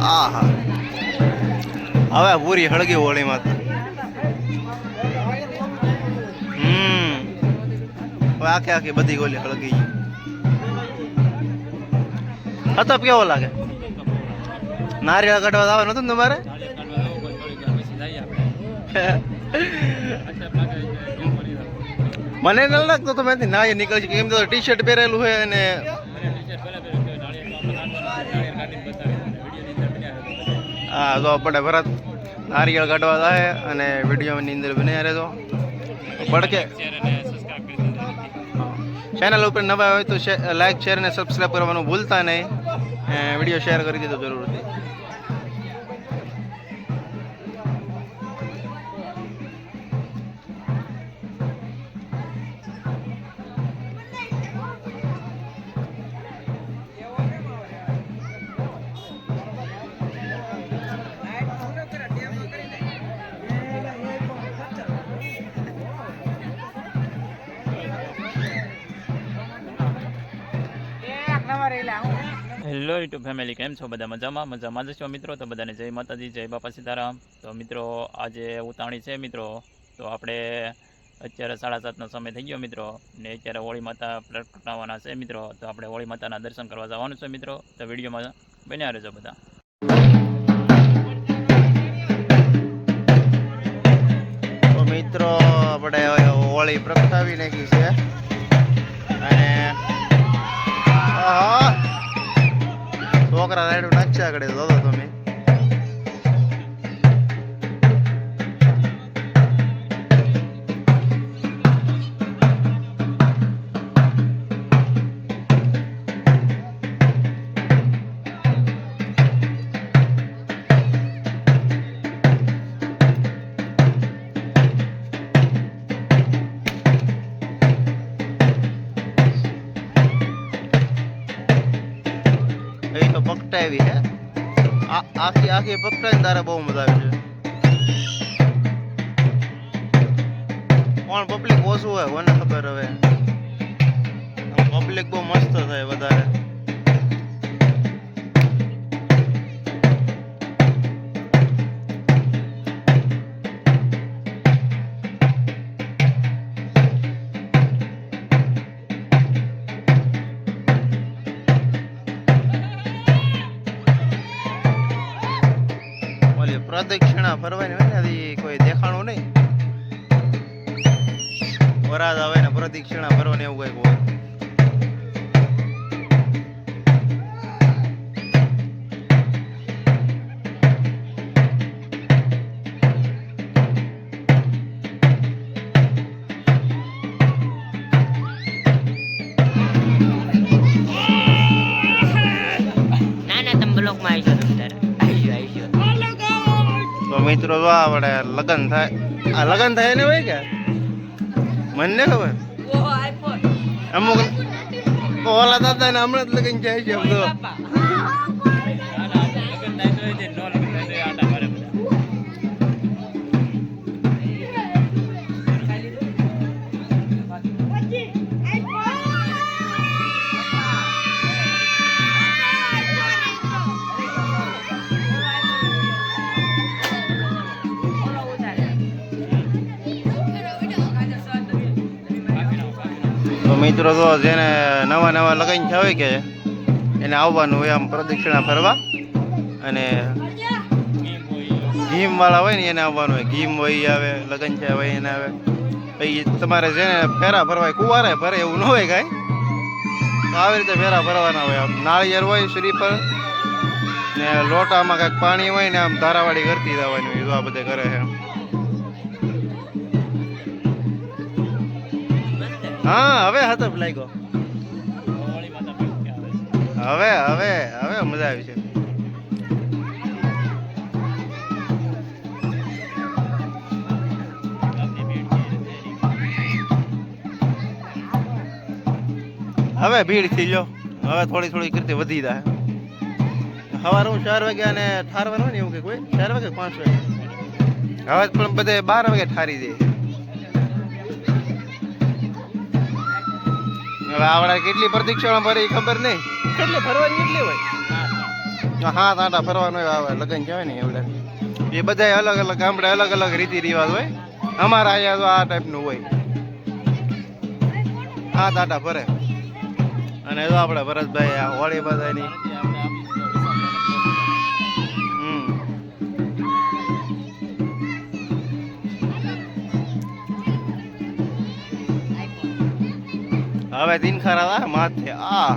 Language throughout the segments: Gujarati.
આહા. હવે પૂરી હળગી હોળીમાં તો. હમ. હવે આખી આખી બધી ગોલી હળગી ગઈ. હતો કેવો લાગે? નારિયેળ કાઢવા આવે નતું ને તમારે? મને ન લાગતો તમે અહીંથી નાય નીકળી કેમ તો ટી શર્ટ પહેરેલું હોય અને હા તો આપણે ભરત નારિયેળ કાઢવા જાય અને વિડીયોની અંદર બન્યા રહેજો. ભડકે ચેનલ ઉપર નવા હોય તો લાઈક શેર અને સબસ્ક્રાઈબ કરવાનું ભૂલતા નહીં. વીડિયો શેર કરી દીધો જરૂરથી. હેલો યુટ્યુબ ફેમિલી કેમ છો? બધા મજામાં? મજામાં જ છો મિત્રો? તો બધાને જય માતાજી જય બાપા સીતારામ. તો મિત્રો આજે ઉતાવળી છે મિત્રો. તો આપણે અત્યારે સાડા સાતનો સમય થઈ ગયો મિત્રો. ને અત્યારે હોળી માતા પ્રગટાવવાના છે મિત્રો. તો આપણે હોળી માતાના દર્શન કરવા જવાનું છે મિત્રો. તો વિડીયોમાં બન્યા રહેજો બધા. તો મિત્રો આપણે હોળી પ્રગટાવી નાખી છે. અને છોકરા રાયડું નાખ્યા આગળ જો તો તમે. તો પકટાવી છે આખી આખી પકટાઈને તારે બહુ મજા આવી છે. કોણ પબ્લિક ઓછું હોય, કોને ખબર હવે? પબ્લિક બહુ મસ્ત થાય વધારે. પ્રદક્ષિણા ફરવાની હોય ને હજી કોઈ દેખાણું નહીં. વરાદ આવે ને પ્રદક્ષિણા ફરવાની એવું કંઈક હોય. મિત્રો જો આપણે લગન થાય. આ લગન થાય ને હોય કે? મને ખબર? અમુક ઓલા દાદા ને હમણાં જ લગન જાય છે મિત્રો તો જેને નવા નવા લગન થયા હોય કે એને આવવાનું હોય આમ પ્રદક્ષિણા ફરવા. અને ગીમવાળા હોય ને એને આવવાનું હોય. ગીમ હોય આવે, લગન થયા હોય, એને આવે. પછી તમારે જેને ફેરા ભરવાય કુવારે ફરે એવું ન હોય કાંઈ. તો આવી રીતે ફેરા ફરવાના હોય. આમ નાળિયેર હોય, શ્રીફળ, ને લોટામાં કાંઈક પાણી હોય ને આમ ધારાવાળી કરતી જવાની હોય. આ બધે કરે છે. હા, હવે હતો લાગ્યો. હવે હવે હવે મજા આવી છે. હવે ભીડ થઈ લો હવે થોડી થોડી કરતી વધી જાય. સવાર હું ચાર વાગ્યા અને ઠારવાનું હોય ને એવું કે કોઈ ચાર વાગે પાંચ વાગે? હવે પણ બધે બાર વાગે ઠારી દે. આવડા કેટલી પ્રતિક્ષણ ભરે ખબર નહીં. કેટલી ફરવાની કેટલી હોય? હા તાંટા ફરવાનો આવે લગન કહેવાય ને એવડે. એ બધા અલગ અલગ ગામડે અલગ અલગ રીતિ રિવાજ હોય. અમારા અહીંયા તો આ ટાઈપનું હોય. હા તાંટા ફરે અને જો આપણે ભરતભાઈ આ હોળી બધાની હવે દિન ખરા માથે આ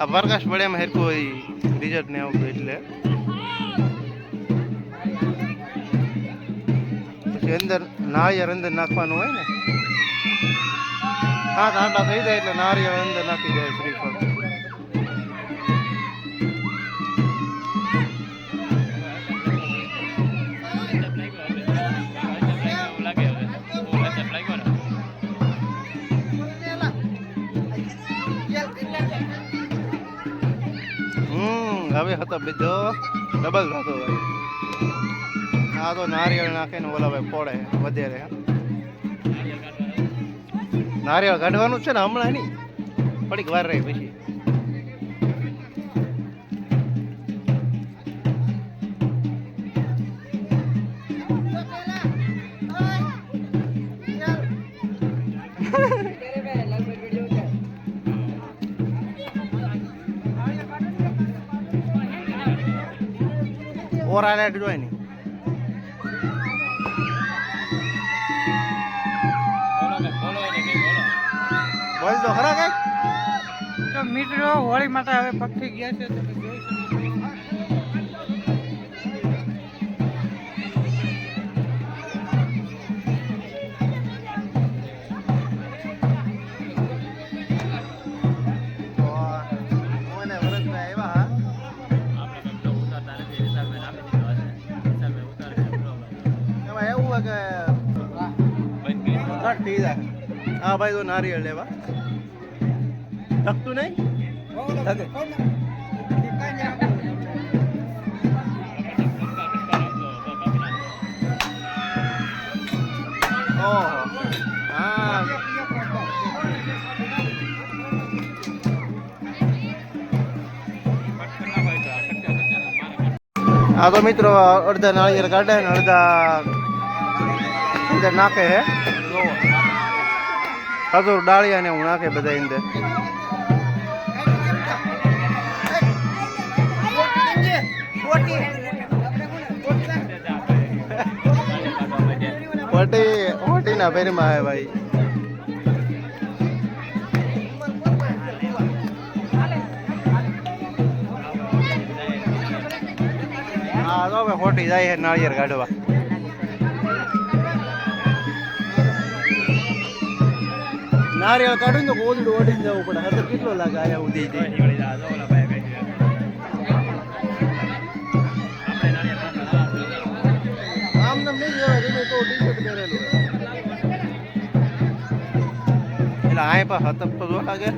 આ પ્રકાશ પડે એમ હેરકું હોય રિઝલ્ટ ને આવું એટલે. પછી અંદર નાળિયેર અંદર નાખવાનું હોય ને. હા આટા થઈ જાય એટલે નાળિયેર અંદર નાખી જાય શ્રીફળ હવે હતો બીજો ડબલ થતો હોય. આ તો નારિયેળ નાખે ને ઓલા ભાઈ પોડે વધારે. નારિયેળ કાઢવાનું છે ને હમણાં નહીં. થોડીક વાર રહી પછી. ઓરા લાઈટ જોઈ ને. બોલ તો, ખરા કઈ? મિત્રો, હોળી માટે હવે પક્ષી ગયા છે કે ઘટ થઈ જાય હા, ભાઈ, તો નારિયેળ લેવા. થકતું નહીં? ઓહો. હા. આ તો મિત્રો અડધા નાળિયેર કાઢે અડધા અંદર નાખે હે. ખજૂર ડાળિયા ને હું નાખે બધા અંદર. ઓટી ઓટી ના પેરમાં આવે ભાઈ. હા, તો હવે ખોટી જાય નાળિયેર કાઢવા. નારિયેળ કાઢું ને તો ગોદડું ઓઢીને જવું પડે. હતર કેટલો લાગે આયા ઉદી જઈ આમ નહીં તો પહેરેલું એટલે આય પા હતપ તો જો લાગે.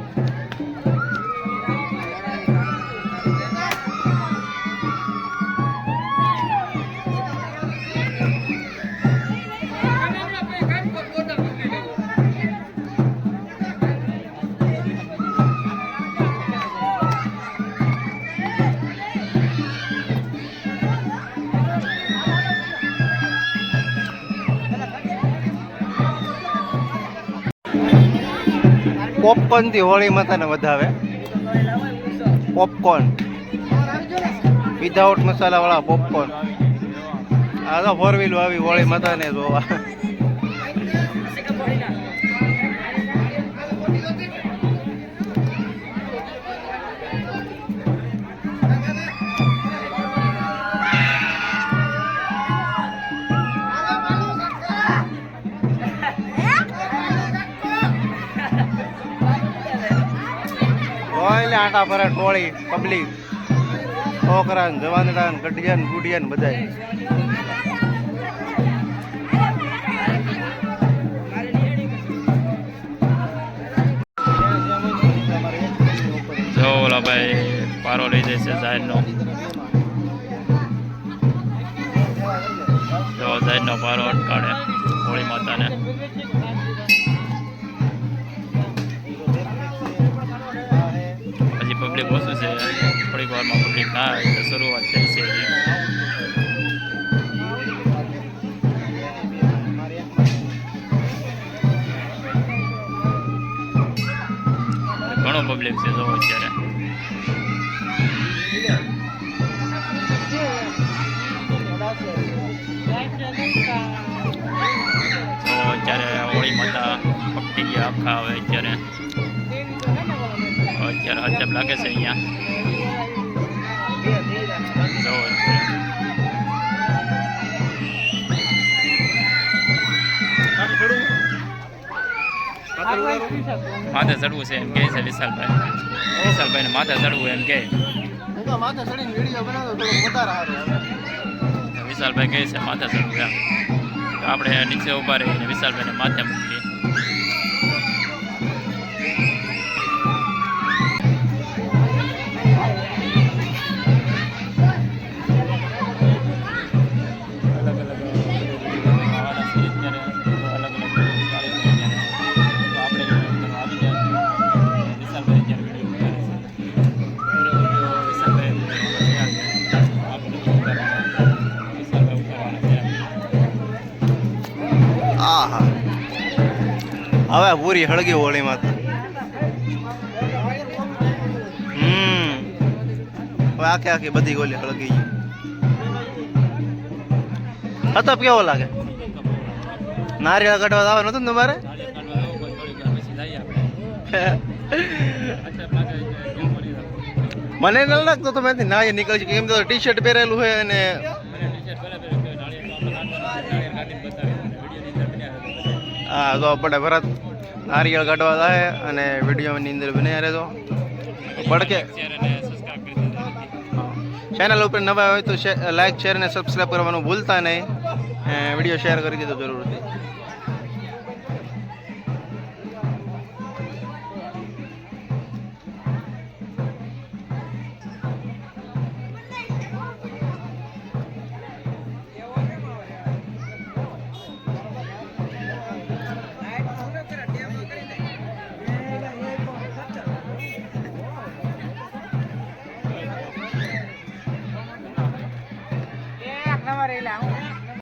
પોપકોર્નથી હોળી માતાને વધાવે પોપકોર્ન વિધાઉટ મસાલા વાળા પોપકોર્ન આ તો ફોર વ્હીલ આવી હોળી માતાને જોવા. રોયલે આટા ફરે ટોળી પબ્લિક છોકરા ને જવાનડા ને ગઢિયા ને ગુડિયા ને બધા જો ઓલા ભાઈ પારો લઈ જશે જાહેરનો. જો જાહેરનો પારો અટકાડે હોળી માતાને. અત્યારે અત્યારે હોળી માતા પકડી ગયા આખા અત્યારે. અત્યારે અજબ લાગે છે અહીંયા. માથે ચડવું છે એમ કહે છે વિશાલભાઈ. વિશાલભાઈને માથે ચડવું એમ કહે વિશાલભાઈ કહે છે માથે ચડવું એમ. આપણે નીચે ઊભા રહીને વિશાલભાઈને માથે હવે પૂરી હળગી હોળી માતા હમ. હવે આખે આખી બધી ગોલી હળગી ગઈ. હતપ કેવો લાગે? નારિયેળ કાઢવા આવે નતું તમારે? મને ન લાગતો તો મેં ના નીકળી છે કેમ તો ટી શર્ટ પહેરેલું હોય અને હા, તો આપણે ભરત નારિયેળ કાઢવા જાય અને વિડીયોની અંદર બન્યા રહેતો પડકે ચેનલ ઉપર નવા હોય તો લાઈક શેર અને સબસ્ક્રાઈબ કરવાનું ભૂલતા નહીં. વીડિયો શેર કરી દીધો જરૂરથી.